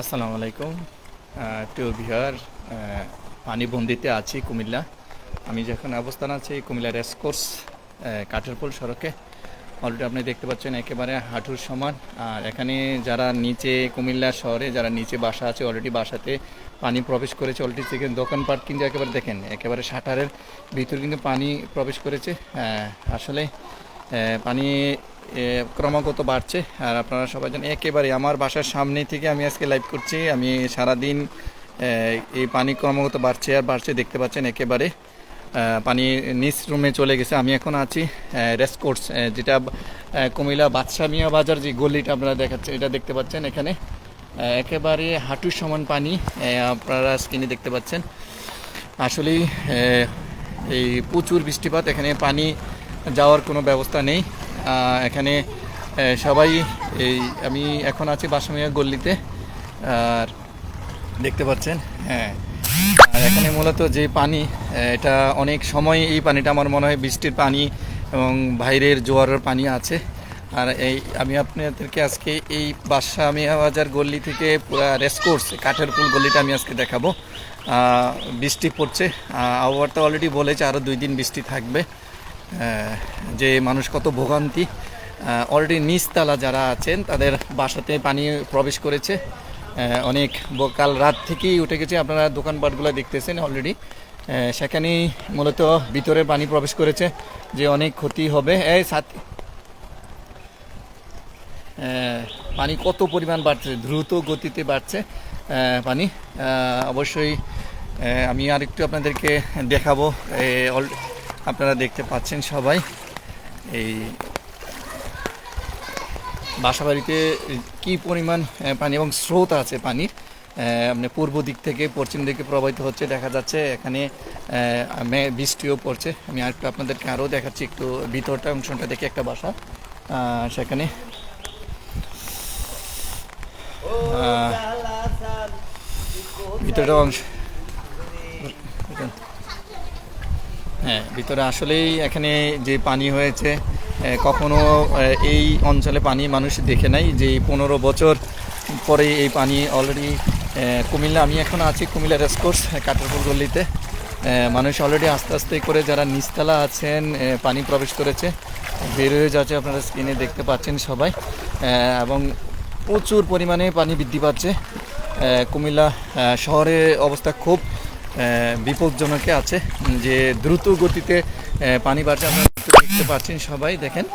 আসসালামু আলাইকুম। টু বিহার পানিবন্দিতে আছি কুমিল্লা। আমি যখন অবস্থান আছি কুমিল্লা রেসকোর্স কাঠেরপুল সড়কে। অলরেডি আপনি দেখতে পাচ্ছেন একেবারে হাঁটুর সমান। আর এখানে যারা নিচে কুমিল্লা শহরে, যারা নিচে বাসা আছে অলরেডি বাসাতে পানি প্রবেশ করেছে। অলরেডি চিকেন দোকানপাট কিন্তু একেবারে দেখেন, একেবারে শাটারের ভিতর কিন্তু পানি প্রবেশ করেছে। আসলে পানি ক্রমাগত বাড়ছে, আর আপনারা সবাই জানেন, একেবারে আমার বাসার সামনে থেকে আমি আজকে লাইভ করছি। আমি সারাদিন এই পানি ক্রমাগত বাড়ছে আর বাড়ছে, দেখতে পাচ্ছেন একেবারে। পানি নিচ রুমে চলে গেছে। আমি এখন আছি রেসকোর্স যেটা কুমিল্লা বাদশা মিয়া বাজার যে গলিটা আপনারা দেখাচ্ছে, এটা দেখতে পাচ্ছেন এখানে। একেবারে হাঁটুর সমান পানি আপনারা স্ক্রিনে দেখতে পাচ্ছেন। আসলেই এই প্রচুর বৃষ্টিপাত, এখানে পানি যাওয়ার কোনো ব্যবস্থা নেই। এখানে সবাই এই, আমি এখন আছি বাসামিয়া গল্লিতে। আর দেখতে পাচ্ছেন? হ্যাঁ। আর এখানে মূলত যে পানি, এটা অনেক সময় এই পানিটা আমার মনে হয় বৃষ্টির পানি এবং বাইরের জোয়ারের পানি আছে। আর এই, আমি আপনাদেরকে আজকে এই বাদশাহ মিয়া বাজার গল্লি থেকে পুরা রেসকোর্স কাঠের পুল গল্লিটা আমি আজকে দেখাবো। বৃষ্টি পড়ছে। আবহাওয়াটা অলরেডি বলেছে আরও দুই দিন বৃষ্টি থাকবে। যে মানুষ কত ভোগান্তি অলরেডি নিচতলা যারা আছেন, তাদের বাসাতে পানি প্রবেশ করেছে। অনেক কাল রাত থেকেই উঠে গেছে। আপনারা দোকানপাটগুলো দেখতেছেন অলরেডি সেখানেই মূলত ভিতরে পানি প্রবেশ করেছে যে অনেক ক্ষতি হবে। এই সাথ পানি কত পরিমাণ বাড়ছে? দ্রুত গতিতে বাড়ছে পানি। অবশ্যই আমি আরেকটু আপনাদেরকে দেখাবো। আপনারা দেখতে পাচ্ছেন সবাই। এই বাসাবাড়িতে কি পরিমাণ পানি এবং স্রোত আছে পানির আপনি পূর্ব দিক থেকে পশ্চিম দিকে প্রবাহিত হচ্ছে, দেখা যাচ্ছে এখানে বৃষ্টিও পড়ছে। আমি আরেকটু আপনাদেরকে আরও দেখাচ্ছি, একটু ভিতরটা, অংশটা দেখে একটা বাসা সেখানে। ভিতরটা অংশ হ্যাঁ ভিতরে আসলেই এখানে যে পানি হয়েছে কখনো এই অঞ্চলে পানি মানুষ দেখে নাই যে পনেরো বছর পরে এই পানি অলরেডি কুমিল্লা, আমি এখন আছি কুমিল্লা রেসকোর্স কাটারপুর গল্লিতে মানুষ অলরেডি আস্তে আস্তে করে যারা নিচতলা আছেন পানি প্রবেশ করেছে, বের হয়ে যাচ্ছে আপনারা স্ক্রিনে দেখতে পাচ্ছেন সবাই। এবং প্রচুর পরিমাণে পানি বৃদ্ধি পাচ্ছে। কুমিল্লা শহরে অবস্থা খুব বিপজ্জনকে আছে, যে দ্রুত গতিতে পানি বাড়ছে, আপনারা দেখতে পাচ্ছেন সবাই, দেখেন।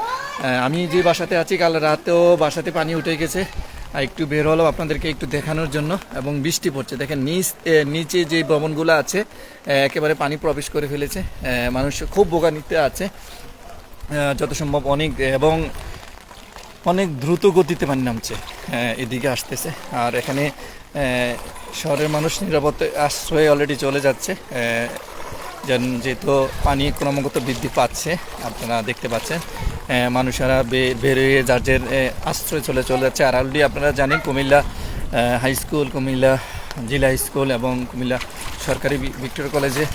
আমি যে বাসাতে আছি, কাল রাতেও বাসাতে পানি উঠে গেছে। একটু বের হলো আপনাদেরকে একটু দেখানোর জন্য, এবং বৃষ্টি পড়ছে। দেখেন, নিচ নিচে যে ভবনগুলো আছে একেবারে পানি প্রবেশ করে ফেলেছে। মানুষ খুব ভোগান্তিতে আছে। যত সম্ভব অনেক, এবং অনেক দ্রুত গতিতে পানি নামছে এদিকে আসতেছে। আর এখানে শহরের মানুষ নিরাপত্তা আশ্রয়ে অলরেডি চলে যাচ্ছে। যেহেতু পানি ক্রমাগত বৃদ্ধি পাচ্ছে, আপনারা দেখতে পাচ্ছেন। মানুষেরা বেরিয়ে যার আশ্রয়ে চলে চলে যাচ্ছে। আর অলরেডি আপনারা জানেন, কুমিল্লা হাই স্কুল কুমিল্লা জেলা স্কুল এবং কুমিল্লা সরকারি ভিক্টোরিয়া কলেজে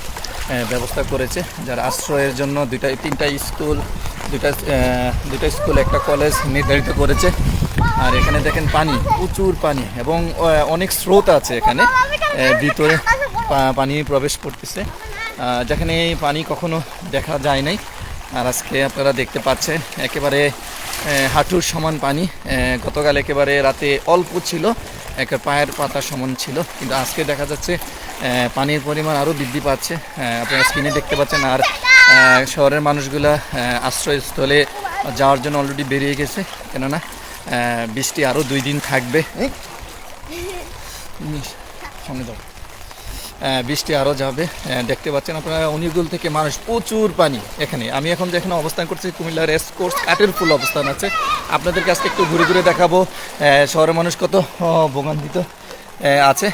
ব্যবস্থা করেছে। যার আশ্রয়ের জন্য দুইটা তিনটা স্কুল দুটা দুইটা স্কুল একটা কলেজ নির্ধারিত করেছে। আর এখানে দেখেন পানি প্রচুর পানি এবং অনেক স্রোত আছে এখানে। ভিতরে পা- পানি প্রবেশ করতেছে। যেখানে এই পানি কখনো দেখা যায় নাই। আর আজকে আপনারা দেখতে পাচ্ছেন একেবারে হাঁটুর সমান পানি। গতকাল একেবারে রাতে অল্প ছিল একটা পায়ের পাতা সমান ছিল। কিন্তু আজকে দেখা যাচ্ছে পানির পরিমাণ আরও বৃদ্ধি পাচ্ছে। আপনারা স্ক্রিনে দেখতে পাচ্ছেন আর শহরের মানুষগুলা আশ্রয়স্থলে যাওয়ার জন্য অলরেডি বেরিয়ে গেছে। কেননা বৃষ্টি আরও দুই দিন থাকবে। সামনে যাও। বৃষ্টি আরও যাবে। দেখতে পাচ্ছেন আপনারা অনিগুল থেকে মানুষ প্রচুর পানি এখানে। আমি এখন যেখানে অবস্থান করছি কুমিল্লা রেস কোর্স কাটের ফুল অবস্থান আছে। আপনাদের কাছে একটু ঘুরে ঘুরে দেখাবো। শহরের মানুষ কত আহ, ভোগান্তিত আছে।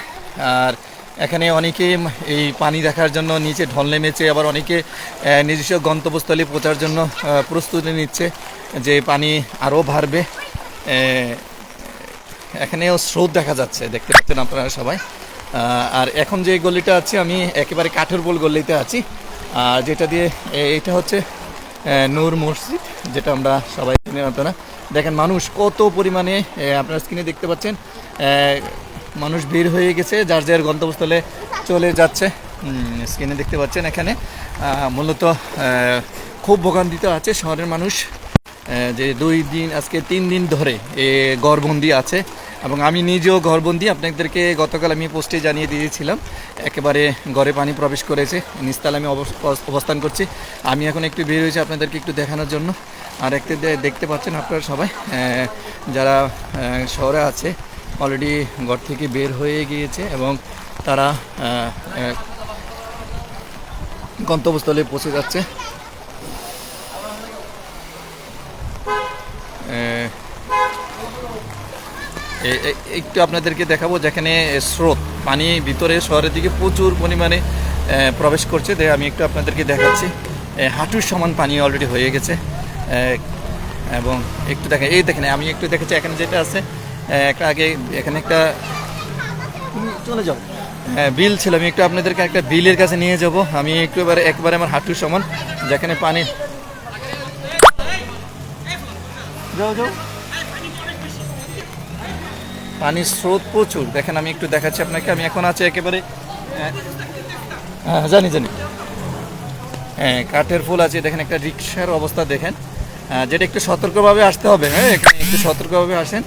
আর এখানে অনেকে এই পানি দেখার জন্য নিচে ঢল নেমেছে আবার অনেকে নিজস্ব গন্তব্যস্থলে পৌঁছার জন্য প্রস্তুতি নিচ্ছে যে পানি আরও বাড়বে। এখানেও স্রোত দেখা যাচ্ছে, দেখতে পাচ্ছেন আপনারা সবাই। আর এখন যে গলিটা আছে, আমি একেবারে কাঠের বল গলিতে আছি। আর যেটা দিয়ে এটা হচ্ছে নূর মসজিদ, যেটা আমরা সবাই চিনি আপনারা। দেখেন, মানুষ কত পরিমাণে আপনারা স্ক্রিনে দেখতে পাচ্ছেন মানুষ ভিড় হয়ে গেছে, যার যার গন্তব্যস্থলে চলে যাচ্ছে। স্ক্রিনে দেখতে পাচ্ছেন এখানে মূলত খুব ভোগান্তিতে আছে শহরের মানুষ। যে দুই দিন, আজকে তিন দিন ধরে এ, গড়বন্দি আছে এবং আমি নিজেও ঘরবন্দি। আপনাদেরকে গতকাল আমি পোস্টে জানিয়ে দিয়েছিলাম, একেবারে ঘরে পানি প্রবেশ করেছে নিস্তাল আমি অবস- অবস্থান করছি। আমি এখন একটু বের হয়েছি আপনাদেরকে একটু দেখানোর জন্য। আর একটু দেখতে পাচ্ছেন আপনারা সবাই যারা শহরে আছে অলরেডি ঘর থেকে বের হয়ে গিয়েছে এবং তারা গন্তব্যস্থলে পৌঁছে যাচ্ছে আহ, এ- এ- একটু আপনাদেরকে দেখাবো যেখানে স্রোত পানি ভিতরে শহরের দিকে প্রচুর পরিমাণে প্রবেশ করছে। তাই আমি একটু আপনাদেরকে দেখাচ্ছি। হাঁটুর সমান পানি অলরেডি হয়ে গেছে। এবং একটু দেখেন এই দেখেন আমি একটু দেখেছি এখানে যেটা আছে একটা আগে এখানে একটা চলে যাও। হ্যাঁ বিল ছিল। আমি একটু আপনাদেরকে একটা বিলের কাছে নিয়ে যাব। আমি একটু এবারে একবারে আমার হাঁটুর সমান যেখানে পানি যাও যাও। পানির স্রোত প্রচুর। দেখেন আমি একটু দেখাচ্ছি আপনাকে। আমি এখন আছি একেবারে হ্যাঁ, জানি জানি। হ্যাঁ কাঠের ফুল আছে। দেখেন একটা রিক্সার অবস্থা দেখেন। যেটা একটু সতর্কভাবে আসতে হবে। হ্যাঁ এখানে একটু সতর্কভাবে আসেন।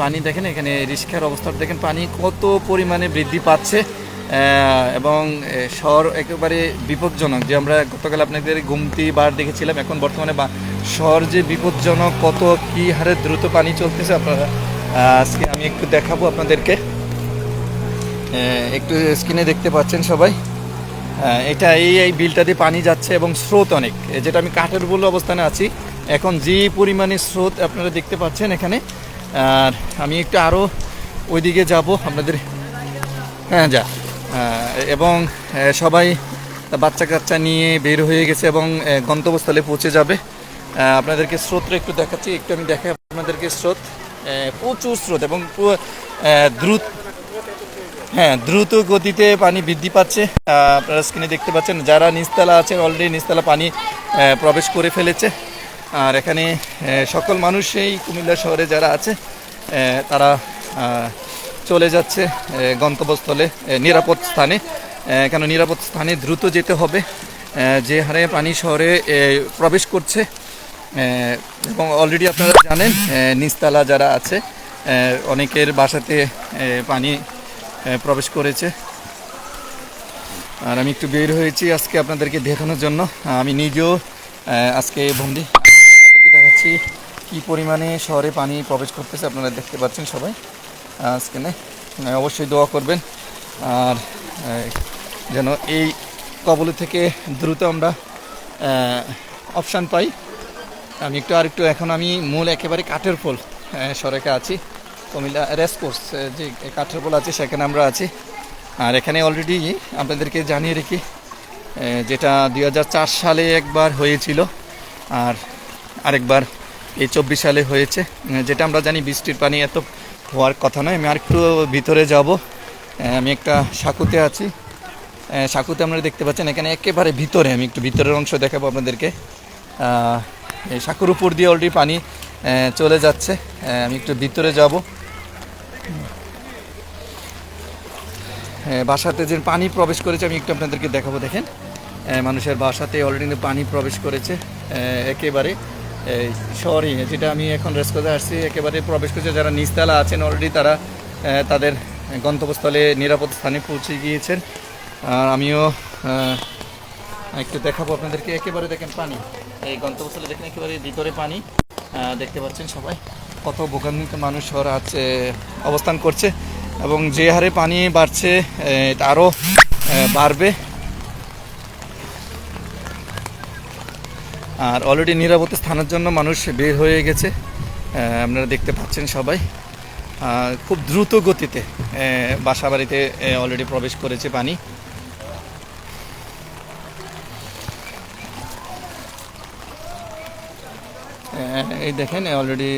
পানি দেখেন এখানে রিক্সার অবস্থা দেখেন। পানি কত পরিমাণে বৃদ্ধি পাচ্ছে। এবং শহর একেবারে বিপজ্জনক। যে আমরা গতকাল আপনাদের গুমতি বার দেখেছিলাম এখন বর্তমানে শহর যে বিপজ্জনক, কত কি হারে দ্রুত পানি চলতেছে আপনারা? আজকে আমি একটু দেখাবো আপনাদেরকে। একটু স্ক্রিনে দেখতে পাচ্ছেন সবাই। এটা এই এই বিলটা দিয়ে পানি যাচ্ছে এবং স্রোত অনেক। যেটা আমি কাঠের বলে অবস্থানে আছি, এখন যে পরিমাণে স্রোত আপনারা দেখতে পাচ্ছেন এখানে। আর আমি একটু আরও ওইদিকে যাব আপনাদের। হ্যাঁ যা। এবং সবাই বাচ্চা কাচ্চা নিয়ে বের হয়ে গেছে এবং গন্তব্যস্থলে পৌঁছে যাবে। আপনাদেরকে স্রোতটা একটু দেখাচ্ছি, একটু আমি দেখাই আপনাদেরকে স্রোত। প্রচুর স্রোত এবং দ্রুত হ্যাঁ দ্রুত গতিতে পানি বৃদ্ধি পাচ্ছে। আপনারা স্ক্রিনে দেখতে পাচ্ছেন, যারা নিচতলা আছেন অলরেডি নিচতলা পানি প্রবেশ করে ফেলেছে। আর এখানে সকল মানুষ এই কুমিল্লা শহরে যারা আছে তারা চলে যাচ্ছে গন্তব্যস্থলে নিরাপদ স্থানে। কেন নিরাপদ স্থানে দ্রুত যেতে হবে? যে হারে পানি শহরে প্রবেশ করছে এবং অলরেডি আপনারা জানেন নিচতলা যারা আছে অনেকের বাসাতে পানি প্রবেশ করেছে। আর আমি একটু বের হয়েছি আজকে আপনাদেরকে দেখানোর জন্য। আমি নিজেও আজকে বন্দি। আপনাদেরকে দেখাচ্ছি কী পরিমাণে শহরে পানি প্রবেশ করতেছে, আপনারা দেখতে পাচ্ছেন সবাই আজকে না অবশ্যই দোয়া করবেন। আর যেন এই কবল থেকে দ্রুত আমরা অপশান পাই। আমি একটু আর একটু এখন আমি মূল একেবারে কাঠের পোল আহ, সরেকা আছি। কুমিল্লা রেসকোর্স যে কাঠের পোল আছে সেখানে আমরা আছি। আর এখানে অলরেডি আপনাদেরকে জানিয়ে রেখি যেটা দু হাজার চার সালে একবার হয়েছিল আর আরেকবার এই চব্বিশ সালে হয়েছে। যেটা আমরা জানি বৃষ্টির পানি এত হওয়ার কথা নয়। আমি আরেকটু ভিতরে যাব। আমি একটা সাকুতে আছি। সাকুতে আপনারা দেখতে পাচ্ছেন এখানে একেবারে ভিতরে আমি একটু ভিতরের অংশ দেখাবো আপনাদেরকে। এই সাঁকুর উপর দিয়ে অলরেডি পানি চলে যাচ্ছে। আমি একটু ভিতরে যাব। বাসাতে যে পানি প্রবেশ করেছে, আমি একটু আপনাদেরকে দেখাবো, দেখেন। মানুষের বাসাতে অলরেডি পানি প্রবেশ করেছে। একেবারে শহরে যেটা আমি এখন রেস্কোতে আসছি, একেবারে প্রবেশ করেছে। যারা নিচতলা আছেন, অলরেডি তারা তাদের গন্তব্যস্থলে নিরাপদ স্থানে পৌঁছে গিয়েছেন। আর আমিও একটু দেখাবো আপনাদেরকে। একেবারে দেখেন পানি। এই গন্তব্যস্থলে দেখেন একেবারে ভিতরে পানি। দেখতে পাচ্ছেন সবাই। কত ভোগান্বিত মানুষ শহর আছে, অবস্থান করছে। এবং যে হারে পানি বাড়ছে এটা আরও বাড়বে। আর অলরেডি নিরাপদ স্থানের জন্য মানুষ বের হয়ে গেছে। আপনারা দেখতে পাচ্ছেন সবাই। খুব দ্রুত গতিতে বাসা বাড়িতে অলরেডি প্রবেশ করেছে পানি। এই দেখেন অলরেডি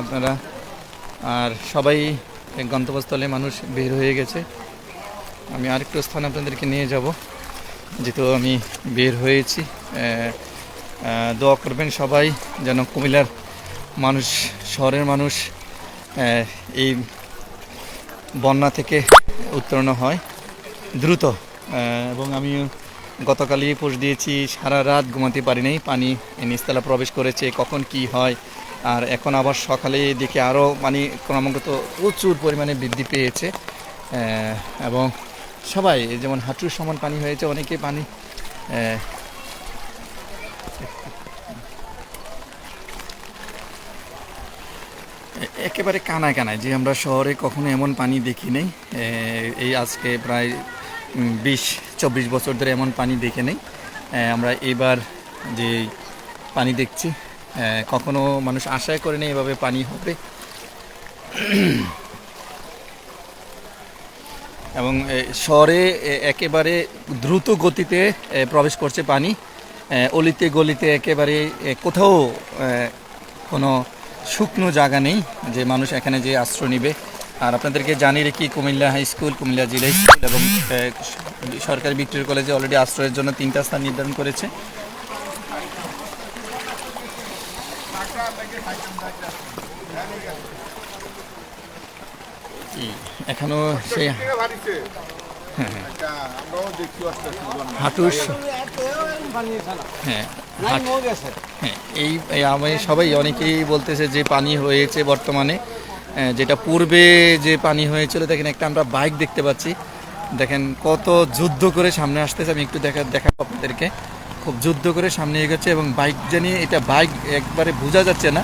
আপনারা। আর সবাই গন্তব্যস্থলে মানুষ বের হয়ে গেছে। আমি আরেকটু স্থান আপনাদেরকে নিয়ে যাব। যেহেতু আমি বের হয়েছি দোয়া করবেন সবাই যেন কুমিল্লার মানুষ, শহরের মানুষ এই বন্যা থেকে উত্তরণ হয় দ্রুত। এবং আমি গতকালই পোস্ট দিয়েছি, সারা রাত ঘুমাতে পারি নাই, পানি নিচতলা প্রবেশ করেছে, কখন কি হয় আর এখন আবার সকালে দেখে আরও মানে ক্রমাগত প্রচুর পরিমাণে বৃদ্ধি পেয়েছে। এবং সবাই যেমন হাঁটুর সমান পানি হয়েছে, অনেকে পানি একেবারে কানায় কানায়, যে আমরা শহরে কখনো এমন পানি দেখি নাই। এই আজকে প্রায় বিশ, চব্বিশ বছর ধরে এমন পানি দেখে নেই। আমরা এবার যে পানি দেখছি কখনো মানুষ আশাই করেনি এভাবে পানি হবে। এবং শহরে একেবারে দ্রুত গতিতে প্রবেশ করছে পানি। অলিতে গলিতে একেবারে কোথাও কোনো শুকনো জায়গা নেই যে মানুষ এখানে যে আশ্রয় নিবে। আর আপনাদেরকে জানিয়ে রাখি, Comilla high school, Cumilla Zila school এবং সরকারি ভিক্টোরিয়া কলেজে অলরেডি আশ্রয়ের জন্য তিনটা স্থান নির্ধারণ করেছে। এখনও সেই হ্যাঁ হ্যাঁ এই আমি সবাই অনেকেই বলতেছে যে পানি হয়েছে বর্তমানে। যেটা পূর্বে যে পানি হয়েছিল, দেখেন একটা আমরা বাইক দেখতে পাচ্ছি। দেখেন কত যুদ্ধ করে সামনে আসতেছে, আমি একটু দেখা দেখাবো আপনাদেরকে। খুব যুদ্ধ করে সামনে এগোচ্ছে এবং বাইক জানি, এটা বাইক একবারে বোঝা যাচ্ছে না।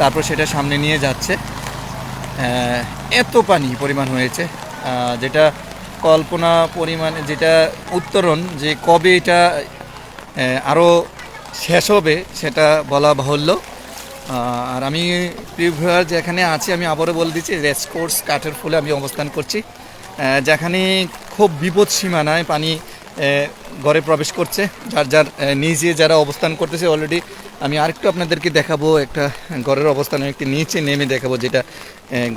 তারপর সেটা সামনে নিয়ে যাচ্ছে। এত পানি পরিমাণ হয়েছে। যেটা কল্পনা পরিমাণে, যেটা উত্তরণ, যে কবে এটা আরও শেষ হবে সেটা বলা বাহুল্য। আর আমি প্রিভিউয়ার যেখানে আছি, আমি আবারও বলে দিচ্ছি রেসকোর্স কাঠের ফুলে আমি অবস্থান করছি। যেখানে খুব বিপদ সীমানায় পানি ঘরে প্রবেশ করছে। যার যার নিচে যারা অবস্থান করতেছে অলরেডি আমি আরেকটু আপনাদেরকে দেখাবো একটা ঘরের অবস্থান একটি নিচে নেমে দেখাবো যেটা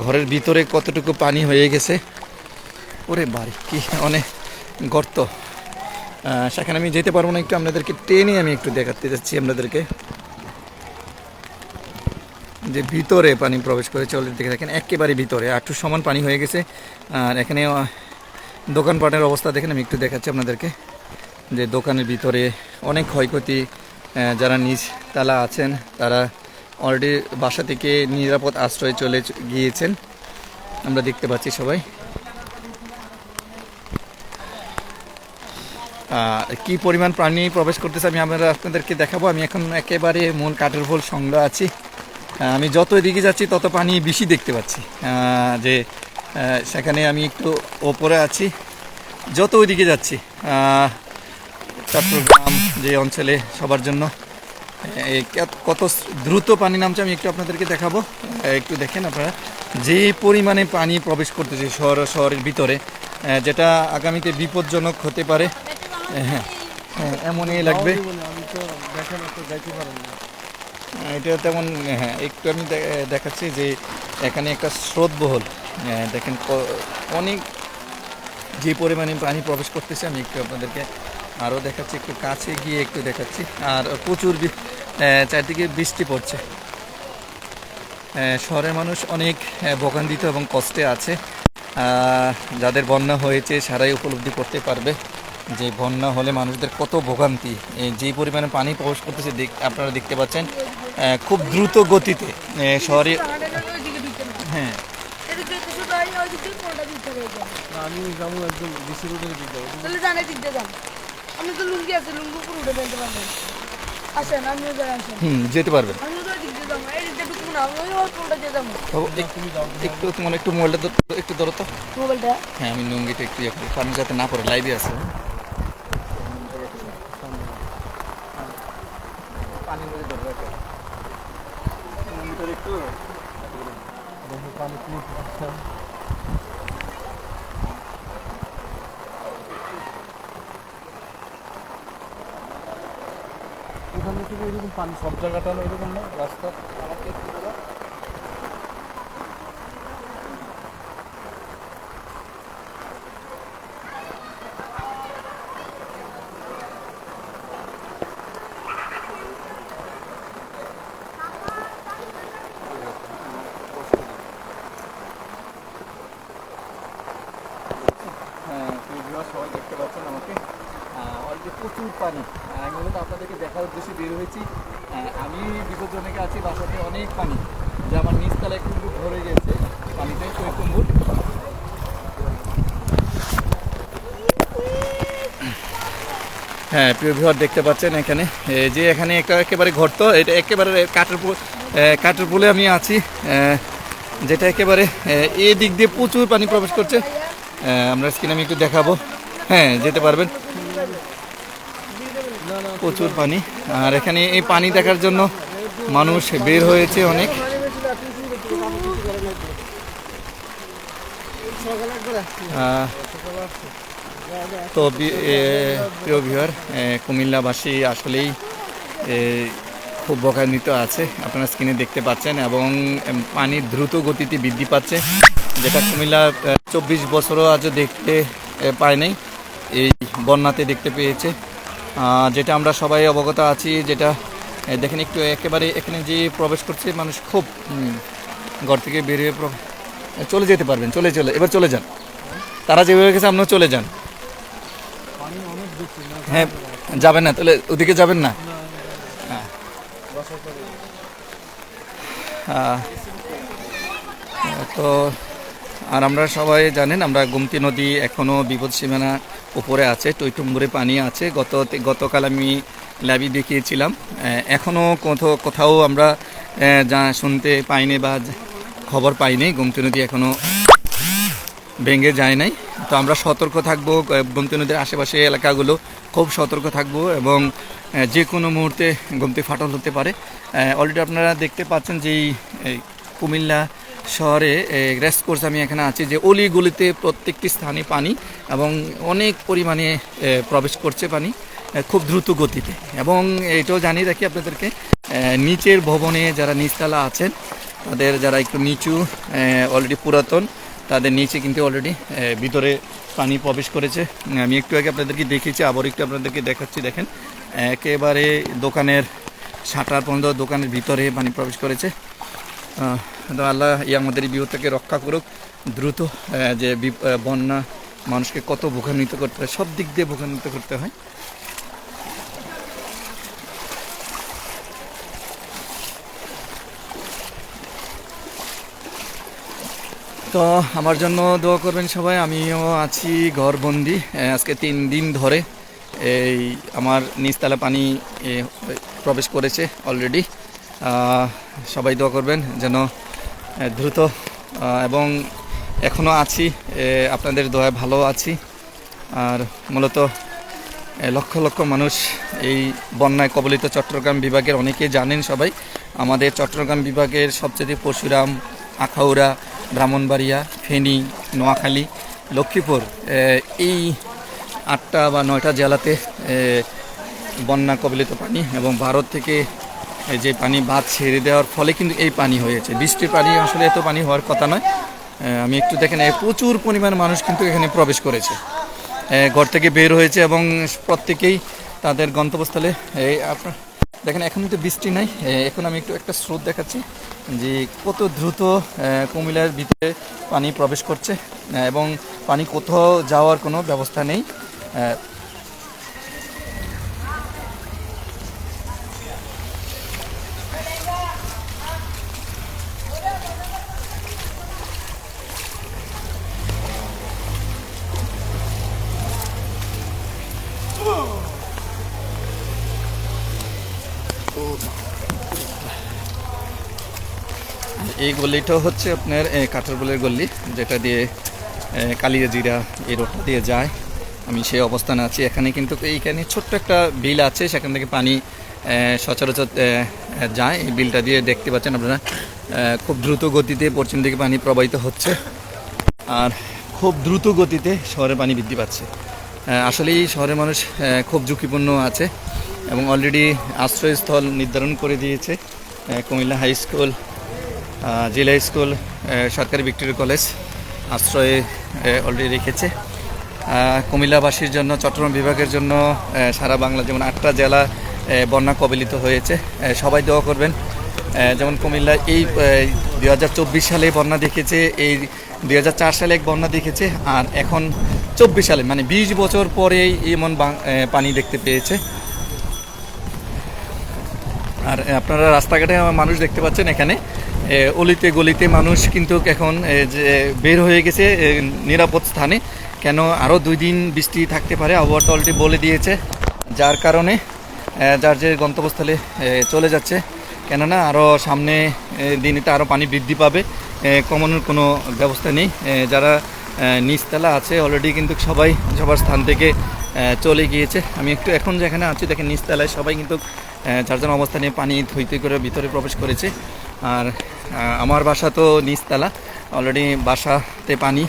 ঘরের ভিতরে কতটুকু পানি হয়ে গেছে। ওরে বাড়ি কি অনেক গর্ত। সেখানে আমি যেতে পারব না, একটু আপনাদেরকে টেনে আমি একটু দেখাতে যাচ্ছি আপনাদেরকে। যে ভিতরে পানি প্রবেশ করেছে অলরেডি দেখে দেখেন, একেবারে ভিতরে আটটু সমান পানি হয়ে গেছে। আর এখানে দোকানপাটের অবস্থা দেখেন, আমি একটু দেখাচ্ছি আপনাদেরকে। যে দোকানের ভিতরে অনেক ক্ষয়ক্ষতি যারা নিজ তালা আছেন, তারা অলরেডি বাসা থেকে নিরাপদ আশ্রয়ে চলে গিয়েছেন। আমরা দেখতে পাচ্ছি সবাই। কি পরিমাণ প্রাণী প্রবেশ করতেছে আমি আমরা আপনাদেরকে দেখাবো। আমি এখন একেবারে মূল কাঠের ভোল সংগ্রহ আছি। আমি যত এদিকে যাচ্ছি, তত পানি বেশি দেখতে পাচ্ছি। যে সেখানে আমি একটু ওপরে আছি। যত ওইদিকে যাচ্ছি চট্টগ্রাম যে অঞ্চলে সবার জন্য। কত- দ্রুত পানি নামছে আমি একটু আপনাদেরকে দেখাবো। একটু দেখেন আপনারা। যে পরিমাণে পানি প্রবেশ করতেছে শহর শহরের ভিতরে যেটা আগামীতে বিপজ্জনক হতে পারে। হ্যাঁ হ্যাঁ, এমনই লাগবে। এটা তেমন হ্যাঁ একটু আমি দেখাচ্ছি যে এখানে একটা স্রোতবহল। আহ, দেখেন অনেক যে পরিমাণে পানি প্রবেশ করতেছে আমি একটু আপনাদেরকে আরও দেখাচ্ছি একটু কাছে গিয়ে একটু দেখাচ্ছি। আর প্রচুর চারদিকে বৃষ্টি পড়ছে। শহরের মানুষ অনেক আহ, ভোগান্তিত এবং কষ্টে আছে। যাদের বন্যা হয়েছে সারাই উপলব্ধি করতে পারবে যে বন্যা হলে মানুষদের কত ভোগান্তি। যে পরিমাণে পানি প্রবেশ করতেছে দেখ- আপনারা দেখতে পাচ্ছেন খুব দ্রুত গতিতে শহরে হ্যাঁ। না, আমি যাব একদম ডিসি রোডের দিক। যাব তাহলে জানে দিক দিয়ে যান আমি তো লুঙ্গি আছে লুঙ্গি উপরে উঠে ফেলতে পারবেন আসেন আমিও যাই আসেন। হুম যেতে পারবেন আমিও তো দিক দিয়ে যাব। এই দিক দিয়ে ঢুকবো না আমি ওই অল্পটা দিয়ে যাব একটু তোমার একটু মোবাইলটা ধরো- একটু ধরো তো। মোবাইলটা? হ্যাঁ আমি লুঙ্গিটা একটু ইয়ে করি পানি যাতে না পড়ে লাইভে আছে। পানি ক্লিপ ওখানে থেকে এরকম পানি সব জায়গাটা হলো এরকম না রাস্তা আমাকে একটু বলো। প্রিয় viewers সবাই দেখতে পাচ্ছেন আমাকে অলরেডি প্রচুর পানি আমি মূলত আপনাদেরকে দেখার উদ্দেশ্যে বের হয়েছি। আমি বিপজ্জনকে আছি বাসাতে অনেক পানি, যে আমার নিচতলায় কিন্তু ভরে গেছে। পানিতে কৈকুম্বুর হ্যাঁ প্রিয় ভিউয়ার, দেখতে পাচ্ছেন এখানে। যে এখানে একটা একেবারে ঘরতো এটা একেবারে কাঠের কাঠের পুলে আমি আছি। যেটা একেবারে এই দিক দিয়ে প্রচুর পানি প্রবেশ করছে। আমরা স্ক্রিনে আমি একটু দেখাবো। হ্যাঁ যেতে পারবেন। প্রচুর পানি। আর এখানে এই পানি দেখার জন্য মানুষ বের হয়েছে অনেক। তো প্রিয় ভিউয়ার কুমিল্লাবাসী আসলেই খুব বকান্বিত আছে। আপনারা স্ক্রিনে দেখতে পাচ্ছেন এবং পানির দ্রুত গতিতে বৃদ্ধি পাচ্ছে, যেটা কুমিল্লা চব্বিশ বছরও আজও দেখতে পায় নাই। এই বন্যাতে দেখতে পেয়েছে। যেটা আমরা সবাই অবগত আছি, যেটা দেখেন একটু একেবারে এখানে যে প্রবেশ করছে, মানুষ খুব ঘর থেকে বেরিয়ে চলে যেতে পারবেন, চলে চলে, এবার চলে যান। তারা যেভাবে গেছে, আপনিও চলে যান। হ্যাঁ যাবেন না, তাহলে ওদিকে যাবেন না। তো, আর আমরা সবাই জানেন, আমরা গুমতি নদী এখনও বিপদ সীমানা উপরে আছে টৈটুম্বুরে পানি আছে। গত গতকাল আমি ল্যাবি দেখিয়েছিলাম। এখনও কোথাও কোথাও আমরা যা শুনতে পাইনি বা খবর পাইনি, গুমতি নদী এখনও ভেঙে যায় নাই। তো আমরা সতর্ক থাকব গোমতী নদীর আশেপাশে এলাকাগুলো খুব সতর্ক থাকব এবং যে কোনো মুহূর্তে গোমতী ফাটল হতে পারে। অলরেডি আপনারা দেখতে পাচ্ছেন যে কুমিল্লা শহরে রেসকোর্স আমি এখানে আছি যে অলিগুলিতে প্রত্যেকটি স্থানে পানি এবং অনেক পরিমাণে প্রবেশ করছে পানি খুব দ্রুত গতিতে। এবং এটাও জানিয়ে রাখি আপনাদেরকে নিচের ভবনে যারা নিচতলা আছেন, তাদের যারা একটু নিচু অলরেডি পুরাতন, তাদের নিচে কিন্তু অলরেডি ভিতরে পানি প্রবেশ করেছে। আমি একটু আগে আপনাদেরকে দেখিয়েছি, আবার একটু আপনাদেরকে দেখাচ্ছি, দেখেন। একেবারে দোকানের, শাটার পর্যন্ত দোকানের ভিতরে পানি প্রবেশ করেছে। আল্লাহ এই আমাদের এই বিপদ থেকে রক্ষা করুক। দ্রুত যে বন্যা, মানুষকে কত ভোগান্বিত করতে হয়, সব দিক দিয়ে ভোগান্বিত করতে হয়। তো আমার জন্য দোয়া করবেন সবাই, আমিও আছি ঘরবন্দি। আজকে তিন দিন ধরে এই আমার নিচতলা পানি প্রবেশ করেছে অলরেডি সবাই দোয়া করবেন যেন দ্রুত এবং এখনও আছি আপনাদের দোয়ায় ভালো আছি। আর মূলত লক্ষ লক্ষ মানুষ এই বন্যায় কবলিত চট্টগ্রাম বিভাগের অনেকেই জানেন সবাই। আমাদের চট্টগ্রাম বিভাগের সবচেয়ে পরশুরাম, আখাউড়া, ব্রাহ্মণবাড়িয়া, ফেনী, নোয়াখালী, লক্ষ্মীপুর এই আটটা বা নয়টা জেলাতে বন্যা কবলিত পানি এবং ভারত থেকে যে পানি বাঁধ ছেড়ে দেওয়ার ফলে কিন্তু এই পানি হয়েছে। বৃষ্টির পানি আসলে এত পানি হওয়ার কথা নয়। আমি একটু দেখেন প্রচুর পরিমাণ মানুষ কিন্তু এখানে প্রবেশ করেছে। ঘর থেকে বের হয়েছে এবং প্রত্যেকেই তাদের গন্তব্যস্থলে এই আপনার, দেখেন এখন তো বৃষ্টি নাই। এখন আমি একটু একটা স্রোত দেখাচ্ছি যে কত দ্রুত কুমিল্লার ভিতরে পানি প্রবেশ করছে। এবং পানি কোথাও যাওয়ার কোনো ব্যবস্থা নেই। এই গল্লিটা হচ্ছে আপনার কাঠারবুলের গল্লি যেটা দিয়ে এ, কালিয়াজিরা এই রোডটা দিয়ে যায়। আমি সেই অবস্থানে আছি। এখানে কিন্তু এইখানে ছোট্ট একটা বিল আছে সেখান থেকে পানি সচরাচর যায়। এই বিলটা দিয়ে দেখতে পাচ্ছেন আপনারা খুব দ্রুত গতিতে পশ্চিম দিকে পানি প্রবাহিত হচ্ছে আর খুব দ্রুত গতিতে শহরে পানি বৃদ্ধি পাচ্ছে। আসলেই শহরের মানুষ খুব ঝুঁকিপূর্ণ আছে এবং অলরেডি আশ্রয়স্থল নির্ধারণ করে দিয়েছে কুমিল্লা হাই স্কুল জেলা স্কুল সরকারি ভিক্টোরিয়া কলেজ আশ্রয়ে অলরেডি রেখেছে। কুমিল্লাবাসীর জন্য, চট্টগ্রাম বিভাগের জন্য সারা বাংলা, যেমন আটটা জেলা বন্যা কবলিত হয়েছে। সবাই দোয়া করবেন। যেমন কুমিল্লা, এই দুই হাজার চব্বিশ সালে বন্যা দেখেছে, এই দুই হাজার চার সালে এক বন্যা দেখেছে, আর এখন চব্বিশ সালে মানে বিশ বছর পরেই এমন পানি দেখতে পেয়েছে। আর আপনারা রাস্তাঘাটে মানুষ দেখতে পাচ্ছেন এখানে। অলিতে গলিতে মানুষ কিন্তু এখন যে, বের হয়ে গেছে নিরাপদ স্থানে। কেন আরও দুই দিন বৃষ্টি থাকতে পারে, আবহাওয়া দলটি বলে দিয়েছে। যার কারণে যার যে গন্তব্যস্থলে চলে যাচ্ছে। কেননা আরও সামনে দিনেতে আরও পানি বৃদ্ধি পাবে। কমানোর কোনো ব্যবস্থা নেই। যারা নিচতলা আছে অলরেডি কিন্তু সবাই সবার স্থান থেকে চলে গিয়েছে। আমি একটু এখন যেখানে আছি, দেখেন নিচতলায় সবাই কিন্তু যার যার অবস্থানে পানি থইতে করে ভিতরে প্রবেশ করেছে। আর আমার বাসা তো নিচতলা। অলরেডি বাসাতে পানি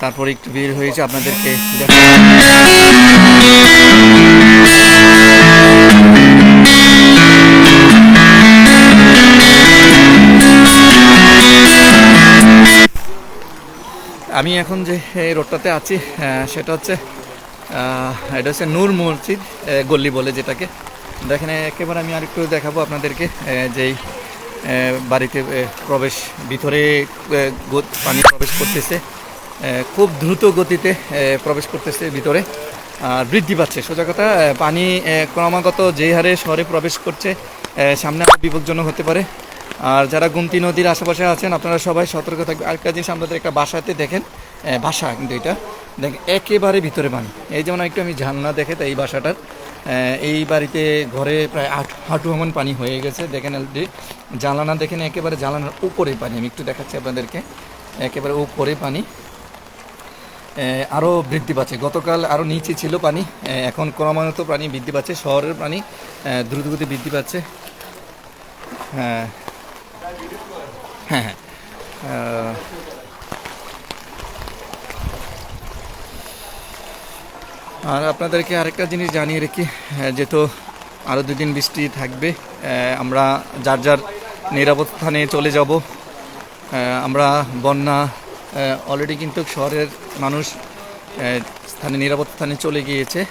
তারপরে একটু বের হয়েছে আপনাদেরকে আমি এখন যে এই রোডটাতে আছি সেটা হচ্ছে এটা হচ্ছে নূর মসজিদ গল্লি বলে যেটাকে। দেখেন, একেবারে আমি আরেকটু দেখাবো আপনাদেরকে যেই বাড়িতে প্রবেশ, ভিতরে পানি প্রবেশ করতেছে। খুব দ্রুত গতিতে প্রবেশ করতেছে ভিতরে, আর বৃদ্ধি পাচ্ছে। সোজা কথা পানি ক্রমাগত যে হারে শহরে প্রবেশ করছে সামনে আরও বিপজ্জনক হতে পারে। আর যারা গুমতি নদীর আশেপাশে আছেন, আপনারা সবাই সতর্ক থাকবেন। আরেকটা জিনিস আপনাদের একটা বাসাতে দেখেন বাসা কিন্তু এটা। দেখেন, একেবারে ভিতরে পানি। এই যেমন একটু আমি ঝান্না দেখে তাই এই বাসাটার এই বাড়িতে ঘরে প্রায় আট হাঁটু এমন পানি হয়ে গেছে। দেখেন অলরেডি জানালা দেখেন একেবারে জানালার উপরে পানি। আমি একটু দেখাচ্ছি আপনাদেরকে। একেবারে উপরে পানি। আরও বৃদ্ধি পাচ্ছে। গতকাল আরও নিচে ছিল পানি। এখন ক্রমাগত পানি বৃদ্ধি পাচ্ছে। শহরের এ, দ্রুতগতি বৃদ্ধি পাচ্ছে। হ্যাঁ। হ্যাঁ হ্যাঁ। আর আপনাদেরকে আরেকটা জিনিস জানিয়ে রেখি যেহেতু আরও দুদিন বৃষ্টি থাকবে আমরা যার যার নিরাপদ স্থানে চলে যাব। আমরা বন্যা অলরেডি কিন্তু শহরের মানুষ স্থানে নিরাপদ স্থানে চলে গিয়েছে।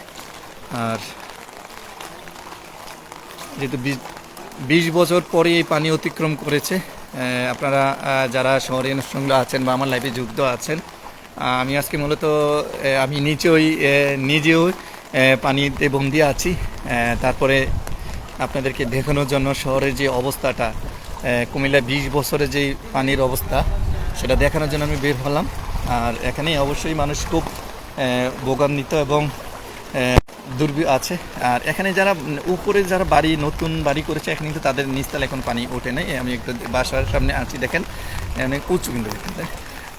আর যেহেতু বিশ- বছর পরে এই পানি অতিক্রম করেছে আপনারা যারা শহরের সঙ্গে আছেন বা আমার লাইফে যুক্ত আছেন আমি আজকে মূলত আমি আহ, নিজেও পানিতে বন্দি আছি। তারপরে আপনাদেরকে দেখানোর জন্য শহরের যে অবস্থাটা কুমিল্লা বিশ বছরের যে পানির অবস্থা সেটা দেখানোর জন্য আমি বের হলাম। আর এখানে অবশ্যই মানুষ খুব ভোগান্বিত এবং দুর্বি আছে। আর এখানে যারা উপরে যারা বাড়ি নতুন বাড়ি করেছে এখানে কিন্তু তাদের নিচতলা এখন পানি ওঠে নাই। আমি একটু বাসার সামনে আছি দেখেন। অনেক উঁচু কিন্তু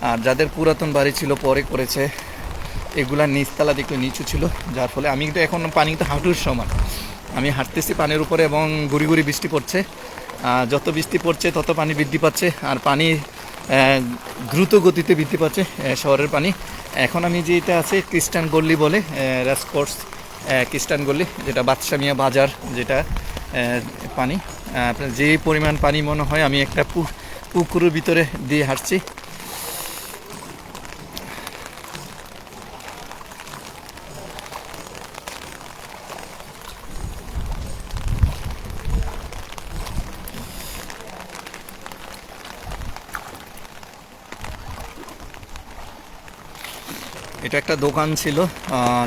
আর যাদের পুরাতন বাড়ি ছিল, পরে করেছে, এগুলা নিচতলা দিকে নিচু ছিল, যার ফলে আমি কিন্তু এখন পানি কিন্তু হাঁটুর সমান। আমি হাঁটতেছি পানির উপরে এবং গুড়ি গুড়ি বৃষ্টি পড়ছে। যত বৃষ্টি পড়ছে, তত পানি বৃদ্ধি পাচ্ছে, আর পানি দ্রুত গতিতে বৃদ্ধি পাচ্ছে শহরের পানি। এখন আমি যেটা আছে, খ্রিস্টান গল্লি বলে রেসকোর্স খ্রিস্টান গল্লি যেটা বাদশামিয়া বাজার যেটা পানি। আপনার যে পরিমাণ পানি মনে হয়, আমি একটা পুকুরের ভিতরে দিয়ে হাঁটছি। এটা একটা দোকান ছিল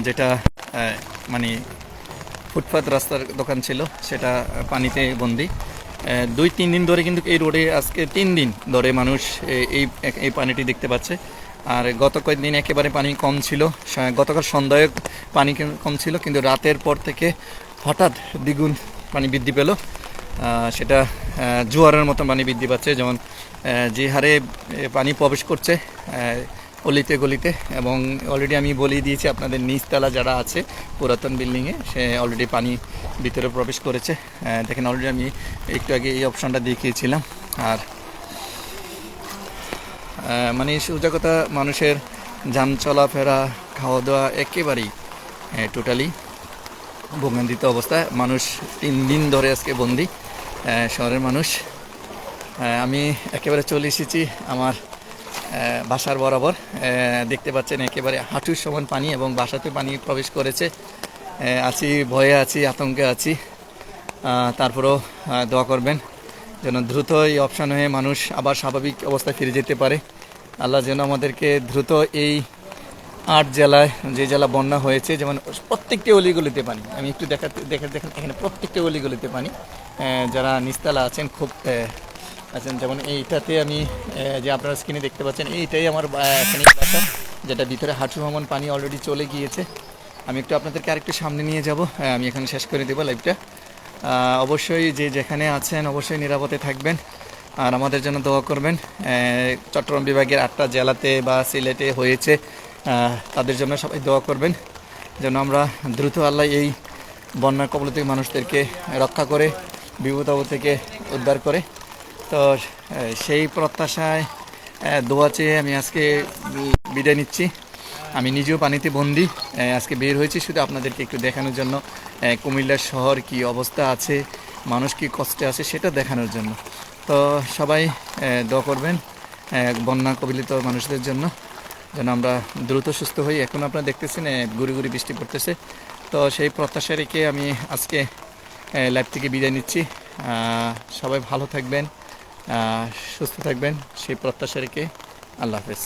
যেটা মানে ফুটপাত রাস্তার দোকান ছিল, সেটা পানিতে বন্দি। দুই, তিন দিন ধরে কিন্তু এই রোডে আজকে তিন দিন ধরে মানুষ এই এই পানিটি দেখতে পাচ্ছে। আর গত কয়েকদিন একেবারে পানি কম ছিল গতকাল সন্ধ্যায় পানি কম ছিল, কিন্তু রাতের পর থেকে হঠাৎ দ্বিগুণ পানি বৃদ্ধি পেল। সেটা জোয়ারের মতো পানি বৃদ্ধি পাচ্ছে, যেমন যে হারে পানি প্রবেশ করছে অলিতে গলিতে এবং অলরেডি আমি বলেই দিয়েছি আপনাদের নিচতলা যারা আছে, পুরাতন বিল্ডিংয়ে সে অলরেডি পানি ভিতরে প্রবেশ করেছে। দেখেন অলরেডি আমি একটু আগে এই অপশনটা দেখিয়েছিলাম। আর মানে সোজা কথা, মানুষের যান চলাফেরা খাওয়া দাওয়া একেবারেই টোটালি ভোগান্তিত অবস্থায় মানুষ তিন দিন ধরে আজকে বন্দি শহরের মানুষ। আমি একেবারে চলে এসেছি আমার বাসার বরাবর দেখতে পাচ্ছেন একেবারে হাঁটুর সমান পানি এবং বাসাতে পানি প্রবেশ করেছে। আছি, ভয়ে আছি, আতঙ্কে আছি। তারপরেও দোয়া করবেন যেন দ্রুত এই অপশান হয়ে মানুষ আবার স্বাভাবিক অবস্থায় ফিরে যেতে পারে। আল্লাহ যেন আমাদেরকে দ্রুত এই আট জেলায়, যে জেলা বন্যা হয়েছে, যেমন প্রত্যেকটি অলিগুলিতে পানি, আমি একটু দেখাতে দেখে দেখেন এখানে প্রত্যেকটি অলিগুলিতে পানি যারা নিস্তালা আছেন, খুব আছেন। যেমন এইটাতে আমি যে আপনারা স্ক্রিনে দেখতে পাচ্ছেন, এইটাই আমার এখানে বাসা যেটা ভিতরে হাঁটু ভ্রমণ পানি অলরেডি চলে গিয়েছে। আমি একটু আপনাদেরকে আরেকটু সামনে নিয়ে যাব। আমি এখানে শেষ করে দেবো লাইভটা অবশ্যই যে যেখানে আছেন, অবশ্যই নিরাপদে থাকবেন। আর আমাদের জন্য দোয়া করবেন। চট্টগ্রাম বিভাগের আটটা জেলাতে বা সিলেটে হয়েছে তাদের জন্য সবাই দোয়া করবেন। যেন আমরা দ্রুত আল্লাহ এই বন্যার কবল থেকে মানুষদেরকে রক্ষা করে, বিপদ থেকে উদ্ধার করে। তো সেই প্রত্যাশায় দোয়া চেয়ে আমি আজকে বিদায় নিচ্ছি। আমি নিজেও পানিতে বন্দি আজকে বের হয়েছি শুধু আপনাদেরকে একটু দেখানোর জন্য কুমিল্লার শহর কি অবস্থা আছে, মানুষ কি কষ্টে আছে সেটা দেখানোর জন্য। তো, সবাই দোয়া করবেন বন্যা কবলিত মানুষদের জন্য, যেন আমরা দ্রুত সুস্থ হই। এখন আপনারা দেখতেছেন গুড়ি গুড়ি বৃষ্টি পড়তেছে। তো, সেই প্রত্যাশা রেখে আমি আজকে লাইভ থেকে বিদায় নিচ্ছি। সবাই ভালো থাকবেন। সুস্থ থাকবেন সেই প্রত্যাশা রেখে আল্লাহ হাফেজ।